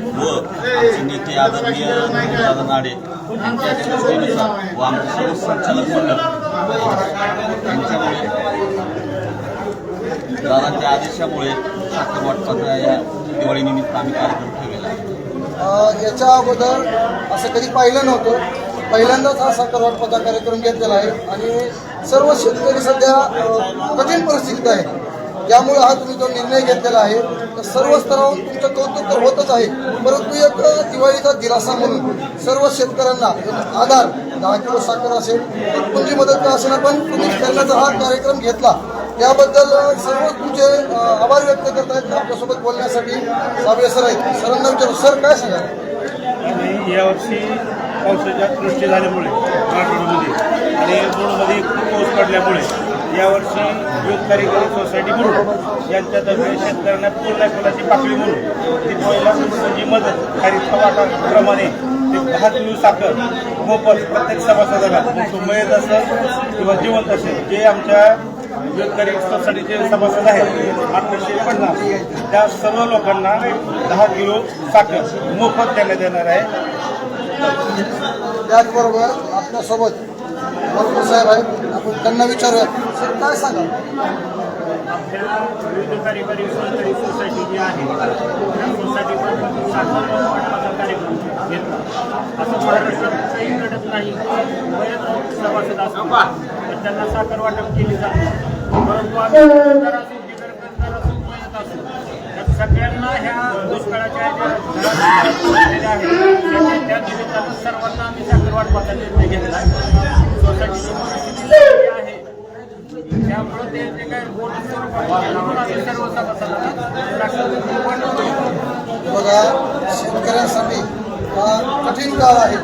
नेते आदरणीय नाडे यांच्या सूचनेनुसार व आमचे सर्व संचालक मंडळ यांच्यामुळे दादांच्या आदेशामुळे साखर वाटपाचा या दिवाळीनिमित्त आम्ही कार्यक्रम ठेवलेला आहे याच्या अगोदर असं कधी पाहिलं नव्हतं. पहिल्यांदाच हा साखर वाटपाचा कार्यक्रम घेतलेला आहे आणि सर्व शेतकरी सध्या कठीण परिस्थितीत आहे. त्यामुळे हा तुम्ही जो निर्णय घेतलेला आहे तर सर्व स्तरावर तुमचं कौतुक तर होतच आहे. परंतु एक दिवाळीचा दिलासा म्हणून सर्व शेतकऱ्यांना आधार दहा किलो साखर असेल तुमची मदत का असेल पण तुम्ही करण्याचा हा कार्यक्रम घेतला त्याबद्दल सर्व तुमचे आभार व्यक्त करत आहेत. आपल्यासोबत बोलण्यासाठी सावे सर आहेत. सरांना विचारू सर काय सांगा यावर्षी पावसाच्या दृष्टी झाल्यामुळे मराठवाड्यामध्ये आणि मूळमध्ये खूप पाऊस पडल्यामुळे यावर्षी युथ कार्यकारी सोसायटी म्हणून यांच्यातर्फे शेतकऱ्यांना पूर्ण फुलाची पाकळी म्हणून ती पहिला जी मदत खरीप वाटाप्रमाणे ते दहा किलो साखर मोफत प्रत्येक सभासदाला मग तो मयत असेल किंवा जिवंत असेल जे आमच्या युथ सोसायटीचे सभासद आहेत अठराशे पन्नास त्या सर्व लोकांना दहा किलो साखर मोफत देण्यात येणार आहे. त्याचबरोबर आपल्यासोबत मजबूर साहेब आहेत. आपण त्यांना विचारूयात सर काय सांगा आमच्या विविध कार्यकारी सहकारी सोसायटी जी आहे त्या सोसायटीमध्ये कार्यक्रम घेतला असं महाराष्ट्रात काही घडत नाही बरेच सभासद असतात तर त्यांना साखर वाटप केली जाते परंतु आम्ही बिगर मयत सगळ्यांना ह्या दुष्काळाच्या ज्या आहेत निर्णय घेतला आहे त्यामुळे ते जे काही बोनस स्वरूपात सर्व बघा शेतकऱ्यांसाठी हा कठीण काळ आहे.